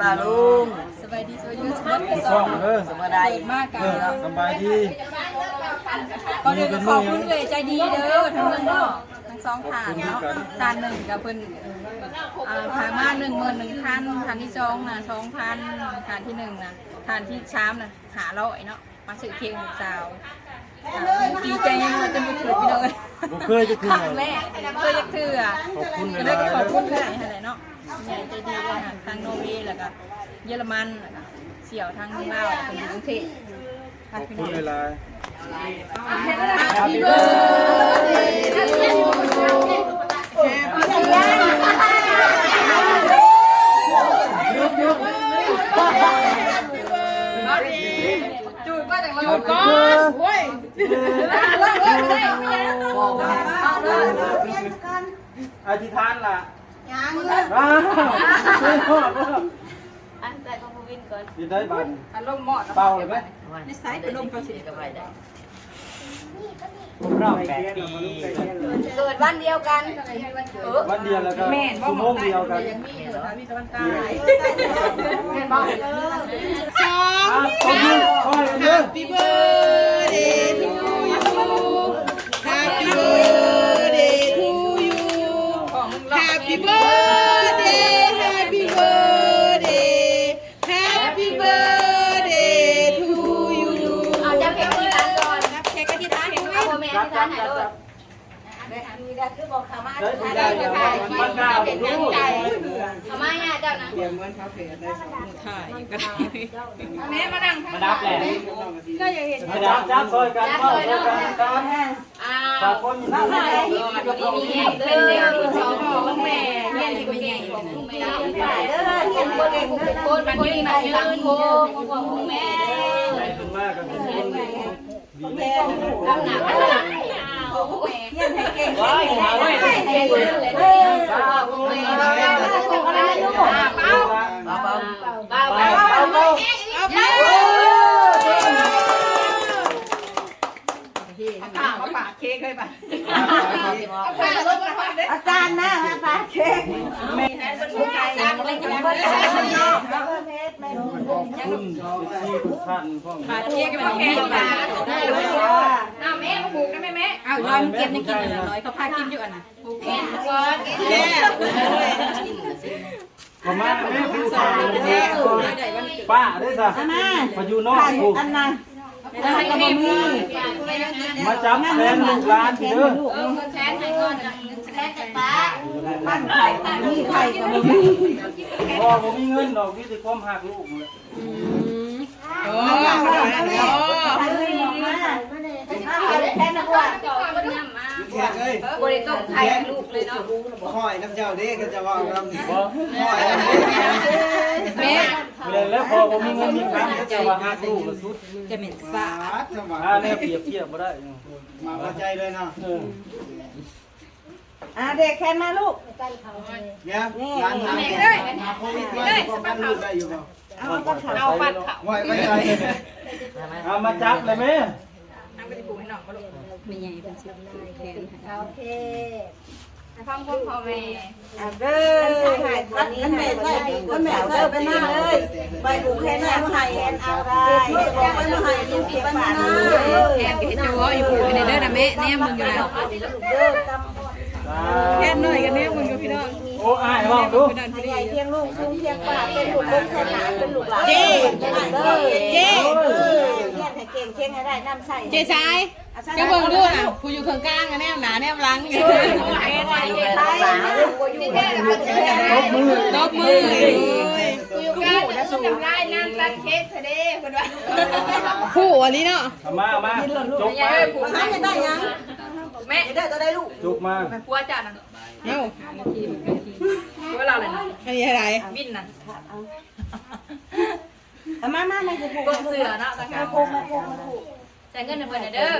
ป้าลุงสบายดีสบายดีสบายดีซ่องเด้อสบายดีมากกันเออสบายดีก็เลยขอบคุณเลยใจดีเด้อทั้งเมืองนอกทั้งสองฐานเนาะฐานหนึ่งกับเพิ่นอ่าพามาหนึ่งหมื่นหนึ่งพันฐานที่สองนะสองพันฐานที่หนึ่งนะฐานที่สามนะหาร้อยเนาะมาสื่อเคียงลูกสาวดีใจยังจะมาถือพี่น้องเลยบ่เคยจะคคือรั้งแรกเคยจะถืออะขอบคุณก็หได้ลายขอบๆคุณเพื่อนอะไรเนาะ ใหญ่ใจดีเลยค่ะทางโนอร์เวย์แล้วก็เยอรมันแล้วก็เสี่ยวทางลาวคนอยู่กรุงเทพขอบคุณหลาย Happy birthday จูบก็จังเลยจูบก่อนเว้ยเอาเลยๆอธิษฐานล่ะ ยังอ้าวช่วยพ่อพ่ออันแต่ของผู้วินก่อนสิได้บันอารมณ์เหมาะเป่าเลยไหมนิสัยเป็นลมกระสีก็ไปได้ผมรอบแปดปีเกิดวันเดียวกันเออวันเดียวแล้วก็แม่นชั่วโมงเดียวกันยังมีเหรอมีตะวันตายแม่นบ่อะขอบคุณขอให้เด้อ Happy birthday ม่มานั่งมาดับแหละมาดับจับซอยกันเข้าซอยกันกันอ้าฝาวกคนอยู่ที่นี่มีแง่เป็นเด็กสองของแม่แง่ที่เป็นแง่ของแม่เด้อเห็นคนเด็กเป็นคนเป็นคนที่มายืนโค้งของแม่ใจเป็นมากกับคนดีลำหนักลำหนักของแม่เยี่ยมให้เก่งว้ายหาไว้ให้เก่งเลยเออเป้าเป้าเป้าเป้าเป้าเป้า ข้าวมาปาดเค้กเลยป่ะ อาจารย์นะปาเค้ก สั่ง เลยกินเบอร์คุณที่ทุกท่านพ่อปาดเค้กกันแค่ปาดอ้าวแม่มาปลูกได้ไหมแม่อ้าวร้อยมันเก็บยังกินอยู่ร้อยเขาพากินอยู่อะนะแม่ก่อนแย่ประมาณแม่ผู้ชายป้าได้จ้ะมาอยู่นอกกูอันนั้นให้แม่มีมาจับแทนลูกหลานเด้อ เออคนแสนให้ก่อนแสนจากป้าปั้นไข่มีไข่กับมีพ่อผมมีเงินดอกพี่สิความหักลูกเลยโอ้ไข่ไม่ออกมาแค่นักว่าจอดคนย่ำมาบริต้มไข่ลูกเลยเนาะคอยน้ำเจ้าเด้ก็จะว่าเราบ่คอยน้ำเจ้าแม่เลยแล้วพอผมมีเงินมีคำก็จะว่าหักลูกละสุดจะเหม็นสาสาดทำไมอ่าเนี่ยเปรียบเทียบบ่ได้มาพอใจเลยเนาะเอออ่าเด็กแค่มาลูกเนี่ยร้านทำเนี่ยโควิดว่าป้องกันลูกได้อยู่เปล่าเอาปัดเขาเอาปัดเขาไหวพอใจเอามาจับเลยแม่นั่งไปที่ปลูกให้น้องก็ลูกไม่ใหญ่เป็นสิบแทนโอเคฟังคนพ่อแม่อ่าเด้อท่านแม่ใส่ท่านแม่ใส่ไปหน้าเลยใบบุกแค่หน้ามาให้แอนเอาได้บอกไปมาให้ยินเสียงปากนะแทนก็เห็นจะว่าอยู่ในเด้อนะแม่แนมมึงอยู่นะเด้อก แค่หน่อยกันแนมมึงอยู่พี่น้องโอ้อ้ายลองดูำใหญ่เพียงลูกซุ้มเพียงปากเป็นลูกบกแค่หนาเป็นลูกหลานเจ๊เจ๊เงี้ยให้เก่งเก่งให้ได้น้ำใส่เจ๊ชายจะเบิ่งดูน่ะผู้อยู่ข้างกลางอะแนมหนาแนมหลังอยู่ใช่ที่แท้แล้วก็เจออย่างไรดอกมือกูอยู่กันแล้วสู้กับไล่นั่งรันเค้กเด้คนว่าผู้อันนี้เนาะเอามาเอามาจุกมาหาจะได้ยัง แม่ได้ตัวได้ลูกจุกมาปัวจ่านะเอ้าปัวเราเลยนะอันนี้อะไรบินนะมามามาจะผูกก้นเสือนะตะการผูกมาผูกมาผูก ใส่เงินในเพิ่นเด้อ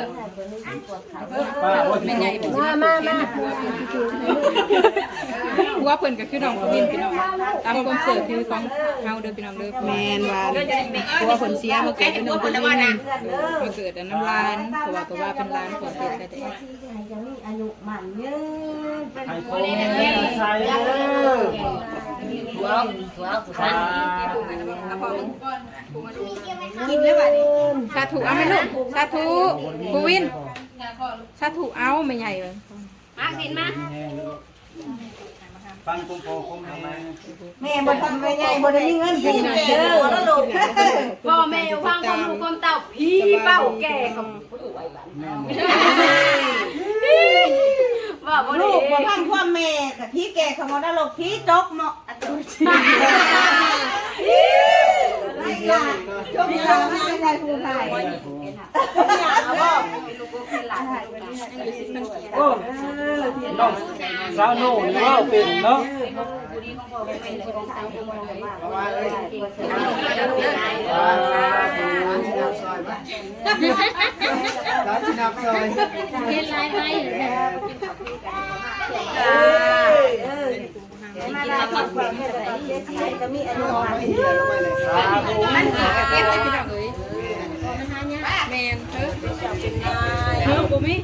ป้าว่าเป็นใหญ่เป็นสิบมามามาผัวเพิ่นก็คือน้องวินพี่น้องตามความเสิร์ฟคือของเฮาเด้อพี่น้องเด้อแมนว่าผัวเพิ่นเสียมาเกิดเป็นน้องคนนี้มาเกิดอันน้ำลานเพราะว่าก็ว่าเป็นร้านของเพิ่นแต่ที่จะให้ยังมีอายุมันยืนเป็นให้พ่อแม่ใส่เด้อหั วหัวผู้อ่ากินแล้วบัดนี้สาธุเอาไหมลูกสาธุปูวินสาธุเอาไม่ใหญ่เลยมาสินมาฟังคงโปคงทำไมแม่บ่ทำไม่ใหญ่บ่ได้มีเงินกินเด้อแล้วลูกพ่อแม่ฟังความรู้ความเต่าพี่เป้าแก่กับว่าบ่ลูดีกบ่ทำพ่อแม่กับพี่แก่ขโมยนรกพี่จกเนาะ อะตุจีไอ้ล่ะจกเราไม่ได้ผู้ชายอยากเอาบ่โอ้น้องสาวโน่นี่ว่าเป็นเนาะประมาณเลยร้านชินับซอยเฮ็ดลายไม้เออเออ มาได้ขอบคุณแม่ก็มีอนุมาไม่เหี่ยวลงไปเลยสาธุมันกี่กระเทียมเลยพี่น้องเอ้ยแมนเฮ้ยเฮ้ยปูมิ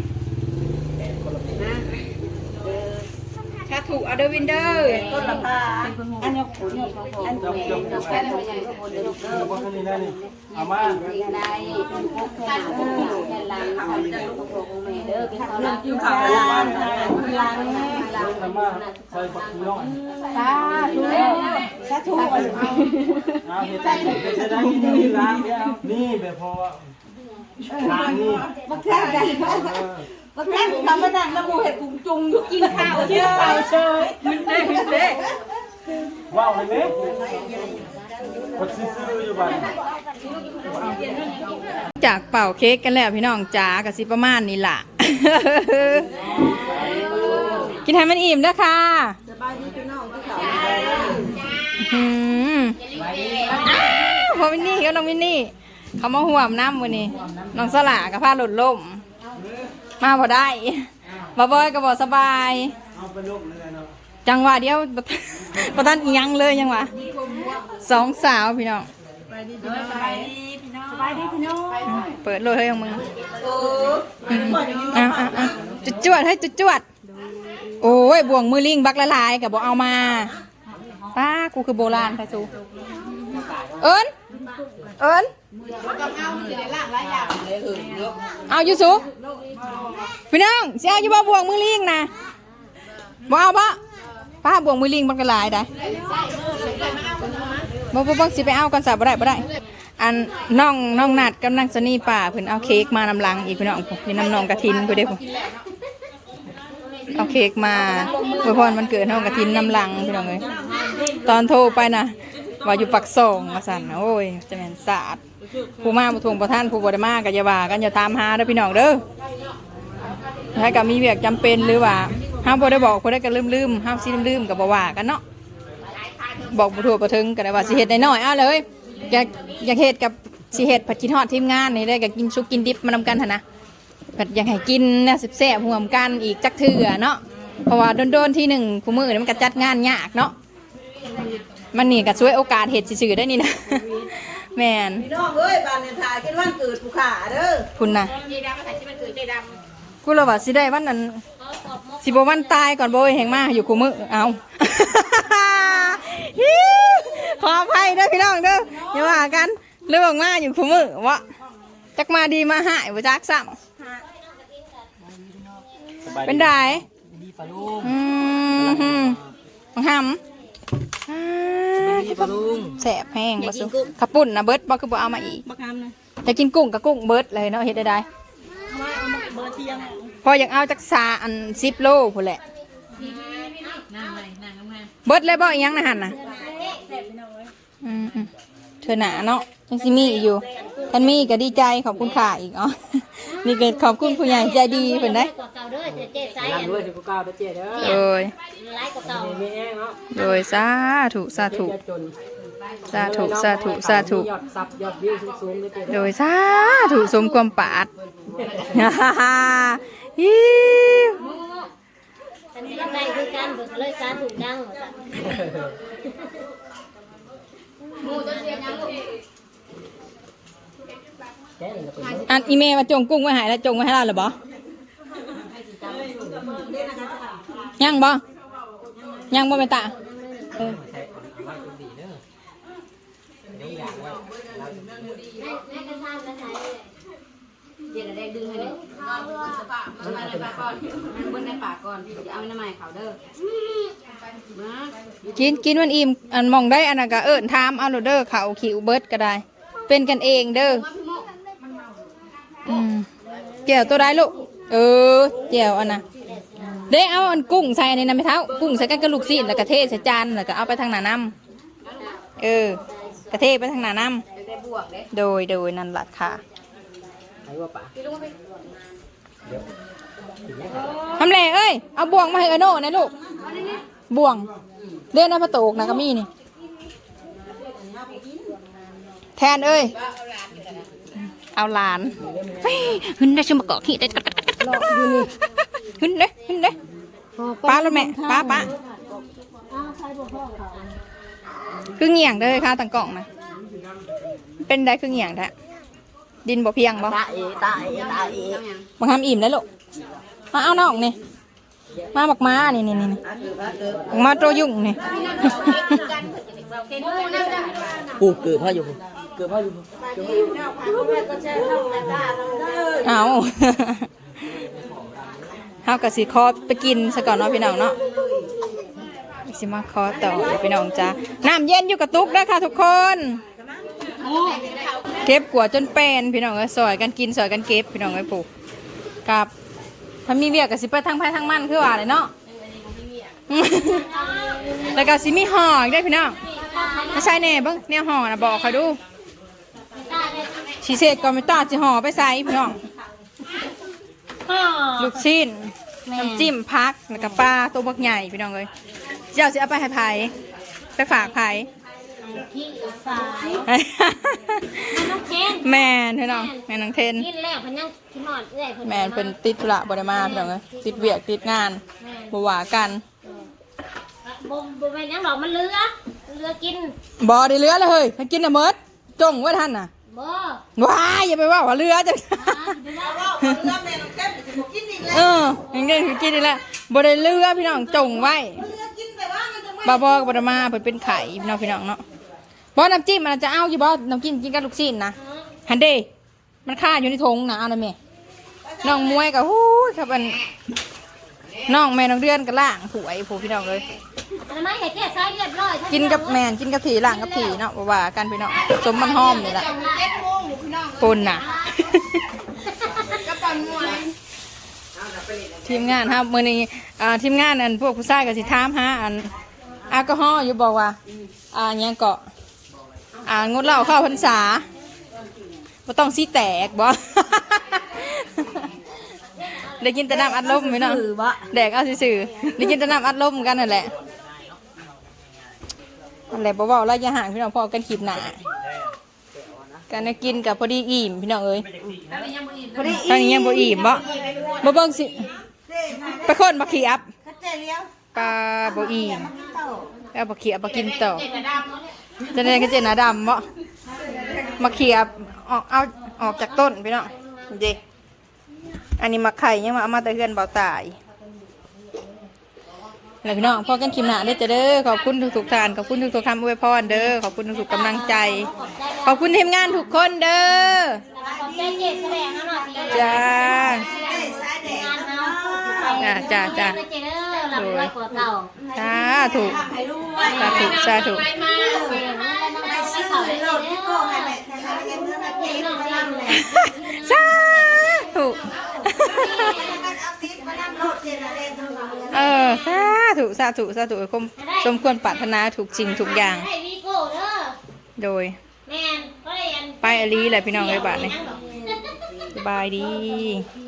สาธุเอาเดอร์วินเดอร์ต้นละพาอันนี้ขุนอันยกยกยกยกบ่คันนี้ได้นี่เอามาอยู่เขาล้างล้างเอามาใส่ปักน้อยสาธุสาธุเอาเฮ็ดได้เฮ็ดได้นี่ล้างนี่แบบพอล้างนี่มาแค่กัน มาแค่ทำมานั่งแล้วมูเห็ดกุ้งจุงอยู่กินข้าวเชื่อไปเฉยว้าวเลยไหมกดซื้ออยู่บ้านจากเป่าเค้กกันแล้วพี่น้องจ๋ากับสิประมาณนี้ล่ะ กินให้มันอิ่มเด้อค่ะสบายดีพี่น้องที่เขาอืมอ้าวพอมินนี่ก็น้องมินนี่ เขามาห่วมน้ำวันนี้น้องสลากับผ้าหลุดล่ม มาพอได้บอบอยก็บอกสบาย เอาไปลูกเลยเนาะจังหวะเดียวประทันอิหยังเลยยังหวะสองสาวพี่น้อง สบายดีพี่น้องเปิดเลยเฮ้ยของมึงโอ้อืมอะอะอะจุดจวดให้จุดจวด โอ้ยบ่วงมือลิงบักละลายกับบ่เอามาป้ากูคือโบราณไปสูเอิญเอิญ เอาอยู่สูพี่น้องสิเอายู่บ่บวงมือลิงนะบ่เอาบ่ป้าบวงมือลิงบันกละลายได้บ่บ่บ่สิไปเอากันซะบ่ได้บ่ได้ อันน้องน้องนัดกำลังสนี่ป่าเพิ่นเอาเค้กมานำลังอีกพี่น้องพี่น้ำน้องกระทินเพิ่นเด้อพุ่นเอาเค้กมาอวยพรวันเกิดน้องกระทินนำลังพี่น้องเอ้ยตอนโทรไปนะ ว่าอยู่ปักส่งมาสั่นโอ้ยจะแม่นสาดผู้มาผู้ทวงประท่านผู้บดมาก็อย่าว่ากันอย่าตามหาเด้อพี่น้องเด้อถ้าก็มีเวียกจำเป็นหรือว่าห้ามบ่ได้บอกคนได้ก็ลืมๆห้ามสิลืมๆก็บ่ว่ากันเนาะบอกบุทั่วประถึงกันว่าสิเฮ็ดน้อยๆเอาเลยอยากอยากเฮ็ดกับสิเฮ็ดผัดกินฮอดทีมงานนี่ได้ก็กินซุกกินดิบมานำกันหั่นนะผัดอยากให้กินแน่แซ่บๆร่วมกันอีกจักเทื่อเนาะเพราะว่าโดนๆที่หนึ่งคู่มือนี่มันก็จัดงานยากเนาะ มันนี่ก็ช่วยโอกาสเฮ็ดซื่อๆได้นี่นะ แม่นพี่น้องเอ้ยบ้านเนี่ยถ่ายกินวันเกิดผู้ขาเด้อคุณน่ะกูเลยว่าสิได้วันนั้นสิบ่วันตายก่อนบ่แห่งมาอยู่คู่มือเอาฮิ้วขออภัยเด้อพี่น้องเด้ออย่าว่ากันเรื่องมาอยู่คู่มือวะจักมาดีมาหายบ่จักซ้ำสบายเป็นไดดีปะลุงอืมหืมบังหำ อ่าดีปะลุงแสบแห้งบ่ซุขับปุ่นนะเบิดบ่คือบ่เอามาอีกจะกินกุ้งกับกุ้งเบิดเลยเนาะเฮ็ดได้ได้พออยากเอาจักซาอัน10โลพุ่นแหละเบิดเลยบ่อีหยังนะหั่นน่ะอืมอืมเธอหนาเนาะ ยังสิมีอีกอยู่คันมีก็ดีใจขอบคุณค่ะอีกอ๋อนี่ก็ขอบคุณผู้ใหญ่ใจดีเพิ่นได้กว่าเก่าเด้อเจ๊ไซอันด้วยที่กูก้าวได้เจ๊เด้อโดยร้ายกว่าเก่ามีแห้งเนาะโดยสาธุสาธุจนสาธุสาธุสาธุยอดซับยอดวิวสูงๆเลยเจ๊โดยสาธุสมความปรารถฮิวอันนี้ได้คือกันเบิกเลยสาถูกดังหมดอะ อันอีเมมาจงกุ้งไว้หายแล้วจงไว้ให้เราหรือบ่ยังบ่ยังบ่เป็นตาเออเดี๋ยด้ดึงให้เลยเจียนกินกินมันอิ่มอันมองได้อันนั้นก็เอิญทามเอาโรเดอร์เขาขิวเบิร์ดก็ได้ เป็นกันเองเด้อ แก้วตัวได้ลูกเออแก้วอันน่ะเด้เอาอันกุ้งใส่ในน้ำไม่เท้ากุ้งใส่กันกับลูกศิษย์แล้วก็เทใส่จานแล้วก็เอาไปทางหน้าน้ำเออกระเทไปทางหน้าน้ำโดยโดยนั่นล่ะค่ะทำแหล่เอ้ยเอาบ่วงมาให้เอโน่นะลูกบ่วงเล่นน้ำพระโตกนะก็มีนี่แทนเอ้ย เอาหลานเฮ้ยหึนได้ชิมะกอกขี้ได้กัดกัดกัดกัดหึนเด้หึนเด้ป้าแล้วแม่ป้าป้าคือเงี่ยงเด้อค่ะตังกล่องนะเป็นได้คือเงี่ยงแท้ดินบ่เพียงบ่ตาเอตาเอตาเอมาทำอิ่มแล้วลูกมาเอาน้องนี่มาบักม้านี่นี่นี่นี่บักมาโตยุ่งนี่ปูเกิดพ่ออยู่ เกิดพ่อยู่เอาเฮากะสิคอไปกินซะก่อนเนาะพี่น้องเนาะสิมาคอต่อพี่น้องจ้าน้ำเย็นอยู่กระตุกได้อค่ะทุกคน เก็บกวดจนเป็นพี่น้องเอ้ยซอยกันกินซอยกันเก็บพี่น้องเอ้ยปลูกกับถ้ามีเวียกก็สิไปทางไผทางมันคือว่าเลยเนาะแล้วก็สิมีห่ออีกได้พี่น้องไม่ใช่แน่เบิ้งแนวห่อนะบอกเขาดู ชีเศษก่อนไม่ต้าจะห่อไปใส่พี่น้องลูกชิ้นน้ำจิ้มพักแล้วก็ปลาตัวบักใหญ่พี่น้องเลยเจ้าสิเอาไปให้ไผไปฝากไผน้องเคนแม่นพี่น้องแม่นน้องเทนกินแล้วพันยังขี้หมอดเอื้อยเพิ่นแม่นเป็นติดธุระบริมาพี่น้องเอ้ยติดเวียกติดงานบว่ากันบ่บ่แม่นยังดอกมันเลือเลือกินบอได้เรือเลยเฮ้ยให้กินน่ะเมิดจงไว้ท่านน่ะ บ่ว้ายอย่าไปว่าว่าเรือจังเรื่องแม่น้องแก้มจะกินอีกแล้วเอออย่างเงี้ยคือกินนี่แหละบได้เรือพี่น้องจงไว้เรื่องกินแต่ว่ามันจะไม่บาบอกบไดมาเปิดเป็นไข่พี่น้องพี่น้องเนาะบอน้ำจิ้มมันจะเอาอยู่บอน้ำกินกินกับลูกชิ้นนะฮันเดมันค่าอยู่ในถุงนะเอาหน่อยแม่น้องมวยกับฮู้ยครับอันน้องแม่น้องเดือนกับล่างถวยผู้พี่น้องเลย อันนั้นไม่เห็ดแก่ซ้ายเรียบร้อยกินกับแมนกินกับถีล่างกับถีเนาะบ่ว่ากันพี่น้องสมมันหอมนี่แหละปุ่นน่ะทีมงานครับมื้อนี้อ่าทีมงานอันพวกผู้ชายก็สิถามหาอันแอลกอฮอล์อยู่บอกว่าอ่าหยังเกาะอ่างดเหล้าเข้าพรรษาบ่ต้องสิแตกบ่ได้กินแต่น้ำอัดลมพี่น้องแดกเอาซื่อๆได้กินแต่น้ำอัดลมกันนั่นแหละ นั่นแหละบ่เว้าระยะห่างพี่น้องพอกันคลิปหน้าการได้กินกับพอดีอิ่มพี่น้องเอ้ยทางนี้ยังบ่อิ่มบ่บ่เบิ่งสิไปคนมาขี้อับคัดเจเลี้ยวปลาบ่อิ่มเต่าเอาบ่ขี้อับบ่กินต่อจะได้กันเจหน้าดำบ่มาขี้อับออกเอาออกจากต้นพี่น้องเด้อันนี้มาไข่ยังมาเอามาแต่เฮือนเบาตาย แล้วพี่น้องพอกันคลิปหนาเด้อจะเด้อขอบคุณทุกๆท่านขอบคุณทุกๆคำอวยพรเด้อขอบคุณทุกๆกำลังใจ ขอบคุณทีมงานทุกคนเด้อจ้าสายแดงงานเนาะจ้าจ้าจ้าเจเด้อหลับไว้กว่าเก่าสาธุสาธุสาธุไปมาไปมาไปซื้อโหลดที่โก้ให้แม่ให้แม่เงินแม่เงินมานั่งเลยสา ธุเอาติ๊บมานั่งโหลดเจนอะไรทั้งหมดเออสาธุสาธุสาธุคมสมควรปรารถนาถูกจริงทุกอย่างให้วีโก้เด้อโดยแม่นก็เลยอันไปอลีแหละพี่น้องเลยบาทนี่สบายดีเ